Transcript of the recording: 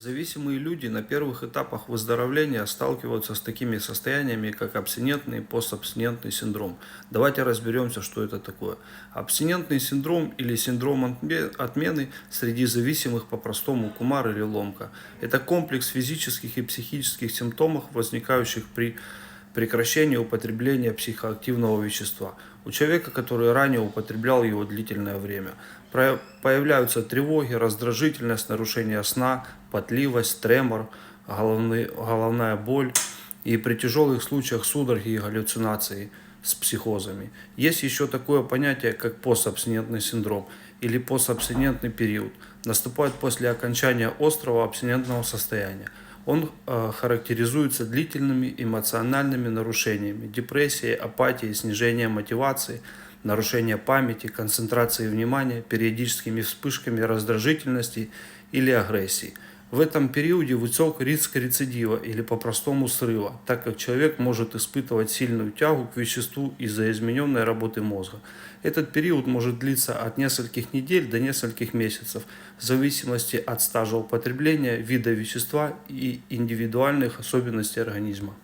Зависимые люди на первых этапах выздоровления сталкиваются с такими состояниями, как абстинентный и постабстинентный синдром. Давайте разберемся, что это такое. Абстинентный синдром или синдром отме- отмены среди зависимых по-простому кумар или ломка. Это комплекс физических и психических симптомов, возникающих при прекращении употребления психоактивного вещества. У человека, который ранее употреблял его длительное время, появляются тревоги, раздражительность, нарушение сна, потливость, тремор, головный- головная боль и при тяжелых случаях судороги и галлюцинации с психозами. Есть еще такое понятие, как постабстинентный синдром или постабстинентный период. Наступает после окончания острого абстинентного состояния. Он э, характеризуется длительными эмоциональными нарушениями, депрессией, апатией, снижением мотивации, нарушение памяти, концентрации внимания, периодическими вспышками раздражительности или агрессии. В этом периоде высок риск рецидива или по-простому срыва, так как человек может испытывать сильную тягу к веществу из-за измененной работы мозга. Этот период может длиться от нескольких недель до нескольких месяцев, в зависимости от стажа употребления, вида вещества и индивидуальных особенностей организма.